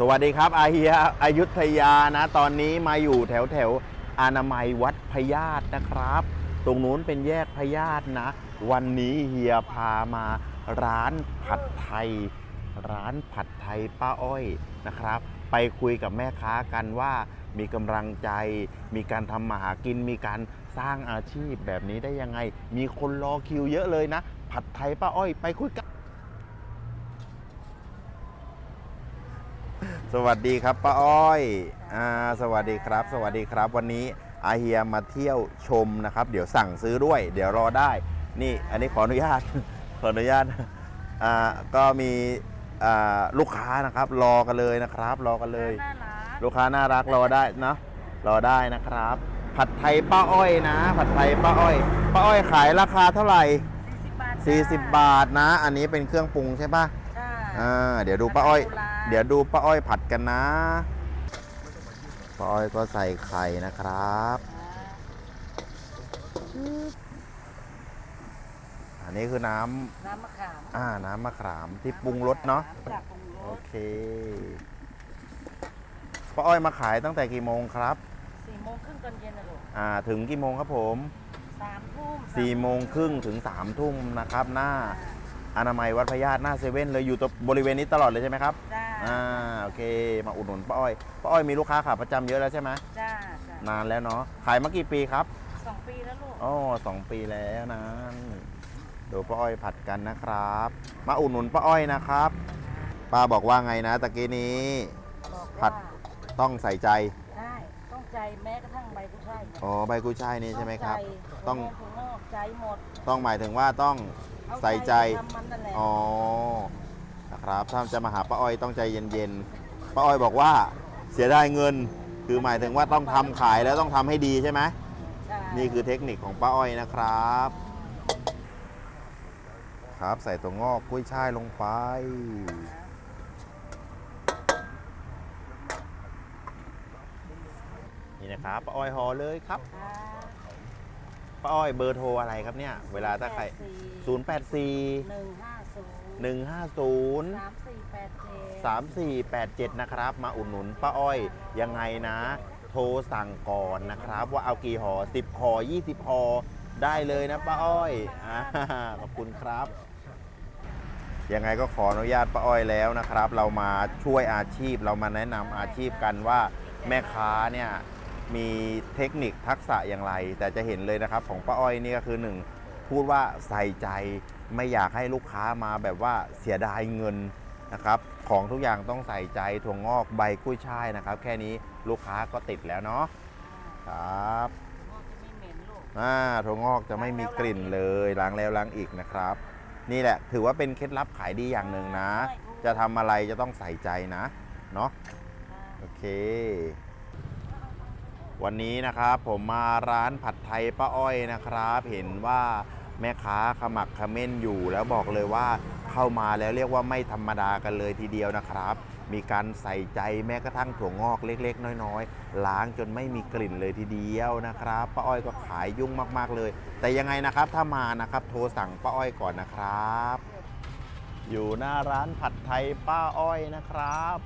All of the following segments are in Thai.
สวัสดีครับอาเฮียอายุทยานะ ตอนนี้มาอยู่แถวแถวอนามัยวัดพญาตนะครับ ตรงนู้นเป็นแยกพญาตนะ วันนี้เฮียพามาร้านผัดไทย ร้านผัดไทยป้าอ้อยนะครับ ไปคุยกับแม่ค้ากันว่ามีกำลังใจ มีการทำมาหากิน มีการสร้างอาชีพแบบนี้ได้ยังไง มีคนรอคิวเยอะเลยนะ ผัดไทยป้าอ้อยไปคุยกัน สวัสดีครับป้าอ้อยอ่าสวัสดีครับ สวัสดีครับ วันนี้อาเฮียมาเที่ยวชมนะครับ เดี๋ยวสั่งซื้อด้วย เดี๋ยวรอได้ นี่อันนี้ขออนุญาต ขออนุญาตอ่าก็มีอ่าลูกค้านะครับ รอกันเลยนะครับ รอกันเลย น่ารักลูกค้าน่ารักรอได้เนาะรอได้นะครับ ผัดไทยป้าอ้อยนะ ผัดไทยป้าอ้อยป้าอ้อยขายราคาเท่าไหร่40บาท40 บาทนะ อันนี้เป็นเครื่องปรุงใช่ปะใช่อ่าเดี๋ยวดูป้าอ้อยโบราณ เดี๋ยวดูป้าอ้อยผัดกันนะป้าอ้อยก็ใส่ไข่นะครับ อันนี้คือน้ำน้ำมะขามอ่าน้ำมะขามที่ปรุงรสเนาะ จากปรุงรโอสเคป้าอ้อยมาขายตั้งแต่กี่โมงครับ สี่โมงครึ่งตอนเย็นนะลูกอ่า ถึงกี่โมงครับผมสามทุ่มสี่โมงครึ่งถึงสามทุ่มนะครับ หน้า อนามัยวัดพญาตหน้าเซเว่นเลยอยู่ตรงบริเวณนี้ตลอดเลยใช่ไหมครับจ้าอ่าโอเค มาอุดหนุนป้าอ้อยป้าอ้อยมีลูกค้าขาประจำเยอะแล้วใช่ไหมจ้าจ้านานแล้วเนาะขายมากี่ปีครับ สองปีแล้วลูก อ๋อสองปีแล้วนะดูป้าอ้อยผัดกันนะครับ มาอุดหนุนป้าอ้อยนะครับป้าบอกว่าไงนะตะกี้นี้ บอกผัว่าด ต้องใส่ใจใช่ต้องใจแม้กระทั่งใบกุ้ยช่ายเนี่ยอ๋อใบกุ้ยช่ายนี่ใช่ไหมครับ ต้ต้อองงถั่วงอก ใจหมดต้องหมายถึงว่าต้องเอาใส่ใจ ทำมันนั่นแหละอ๋อ นะครับ ถ้าจะมาหาป้าอ้อยต้องใจเย็นๆ ป้าอ้อยบอกว่าเสียดายเงิน คือหมายถึงว่าต้องทำขายแล้วต้องทำให้ดีใช่ไหม ใช่นี่คือเทคนิคของป้าอ้อยนะครับ ครับใส่ตัวงอกกุ้ยช่ายลงไป นี่นะครับป้าอ้อยห่อเลยครับ ค่ะ ป้าอ้อยเบอร์โทรอะไรครับเนี่ย เวลาถ้าใครหนึ่ง084ห้าศูนย์150 สามสี่แปดเจ็ด 3487 นะครับ มาอุดหนุนป้าอ้อยยังไงนะ โทรสั่งก่อนนะครับ ว่าเอากี่ห่อ10ห่อ20ห่อได้เลยนะป้าอ้อยอ่าขอบคุณครับ ยังไงก็ขออนุญาตป้าอ้อยแล้วนะครับ เรามาช่วยอาชีพเรามาแนะนำอาชีพกันว่าแม่ค้าเนี่ย มีเทคนิคทักษะอย่างไร แต่จะเห็นเลยนะครับของป้าอ้อยนี่ก็คือหนึ่งพูดว่าใส่ใจไม่อยากให้ลูกค้ามาแบบว่าเสียดายเงินนะครับของทุกอย่างต้องใส่ใจถั่วงอกใบกุ้ยช่ายนะครับ แค่นี้ลูกค้าก็ติดแล้วเนาะครับงอกจะไม่เหม็นลูกอ่าถั่วงอกจะไม่มีกลิ่นเลยล้างแล้วล้างอีกนะครับ นี่แหละถือว่าเป็นเคล็ดลับขายดีอย่างหนึ่งนะ จะทำอะไรจะต้องใส่ใจนะเนาะโอเค วันนี้นะครับผมมาร้านผัดไทยป้าอ้อยนะครับ เห็นว่าแม่ค้าขมักเขม้นอยู่ แล้วบอกเลยว่าเข้ามาแล้วเรียกว่าไม่ธรรมดากันเลยทีเดียวนะครับ มีการใส่ใจแม้กระทั่งถั่วงอกเล็ก ๆ น้อยๆ ล้างจนไม่มีกลิ่นเลยทีเดียวนะครับป้าอ้อยก็ขายยุ่งมากๆเลย แต่ยังไงนะครับถ้ามานะครับโทรสั่งป้าอ้อยก่อนนะครับ อยู่หน้าร้านผัดไทยป้าอ้อยนะครับ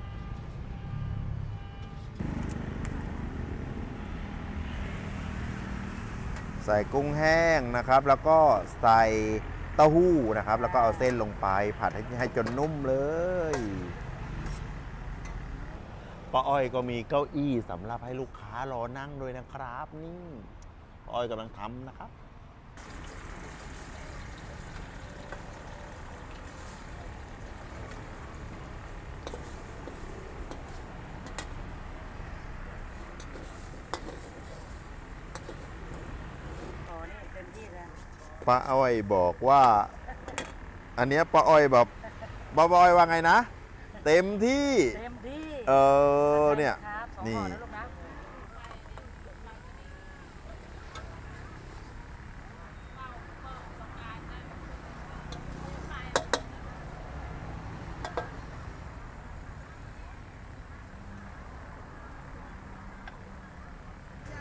ใส่กุ้งแห้งนะครับ แล้วก็ใส่เต้าหู้นะครับ แล้วก็เอาเส้นลงไปผัดให้ให้จนนุ่มเลยป้าอ้อยก็มีเก้าอี้สำหรับให้ลูกค้ารอนั่งด้วยนะครับ นี่ป้าอ้อยกำลังทำนะครับ ขอนี่เต็มที่แล้ว ป้าอ้อยบอกว่า อันเนี้ยป้าอ้อยแบบป้าอ้อยว่าไงนะ เต็มที่ เต็มที่เออเนี่ย ครับสองนี่ห่อนะลูกนะ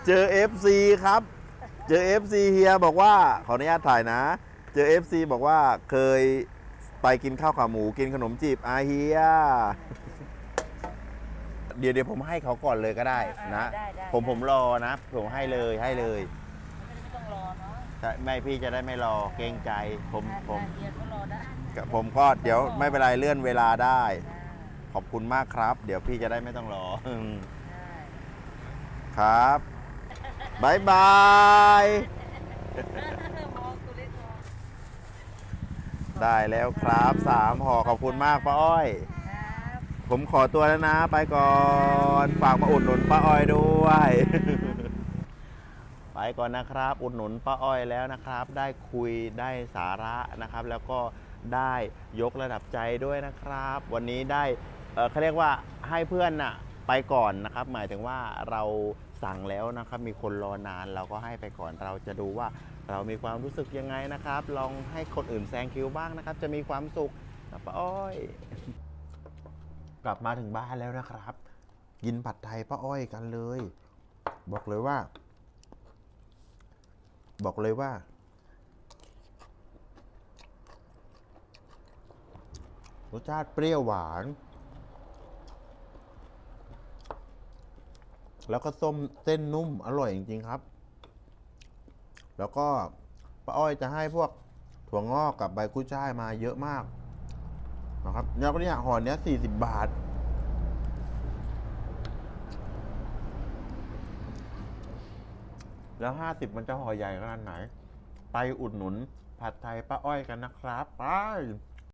เจอ FC ครับ เจอ FC เฮียบอกว่าขออนุญาตถ่ายนะ เจอ FC บอกว่าเคยไปกินข้าวขาหมูกินขนมจีบอาเฮีย เดี๋ยวเดี๋ยวผมให้เขาก่อนเลยก็ได้นะ ได้ได้ผมผมรอนะ ผมให้เลยให้เลยไม่ต้องรอเนาะใช่ไม่พี่จะได้ไม่รอเกรงใจ ผมผมเดียวก็รอได้ผมก็เดี๋ยวไม่เป็นไรเลื่อนเวลาได้ ได้ขอบคุณมากครับ เดี๋ยวพี่จะได้ไม่ต้องรออืมได้ ครับ บายบายมองตัวเล็กมองได้แล้วครับสามห่อขอบคุณมากป้าอ้อยครับผมขอตัวแล้วนะ ไปก่อน ฝากมาอุดหนุนป้าอ้อยด้วย ไปก่อนนะครับ อุดหนุนป้าอ้อยแล้วนะครับ ได้คุยได้สาระนะครับ แล้วก็ได้ยกระดับใจด้วยนะครับ วันนี้ได้เอ่อเขาเรียกว่าให้เพื่อนน่ะไปก่อนนะครับ หมายถึงว่าเรา สั่งแล้วนะครับ มีคนรอนานเราก็ให้ไปก่อนเราจะดูว่า เรามีความรู้สึกยังไงนะครับ ลองให้คนอื่นแซงคิวบ้างนะครับ จะมีความสุขนะป้าอ้อย กลับมาถึงบ้านแล้วนะครับ กินผัดไทยป้าอ้อยกันเลย บอกเลยว่า บอกเลยว่า รสชาติเปรี้ยวหวาน แล้วก็ส้มเส้นนุ่มอร่อยจริงๆครับ แล้วก็ป้าอ้อยจะให้พวกถั่วงอกกับใบกุ้ยช่ายมาเยอะมากนะครับแล้วก็เนี่ยห่อเนี้ยสี่สิบบาท แล้วห้าสิบมันจะห่อใหญ่ขนาดไหน ไปอุดหนุนผัดไทยป้าอ้อยกันนะครับ ไป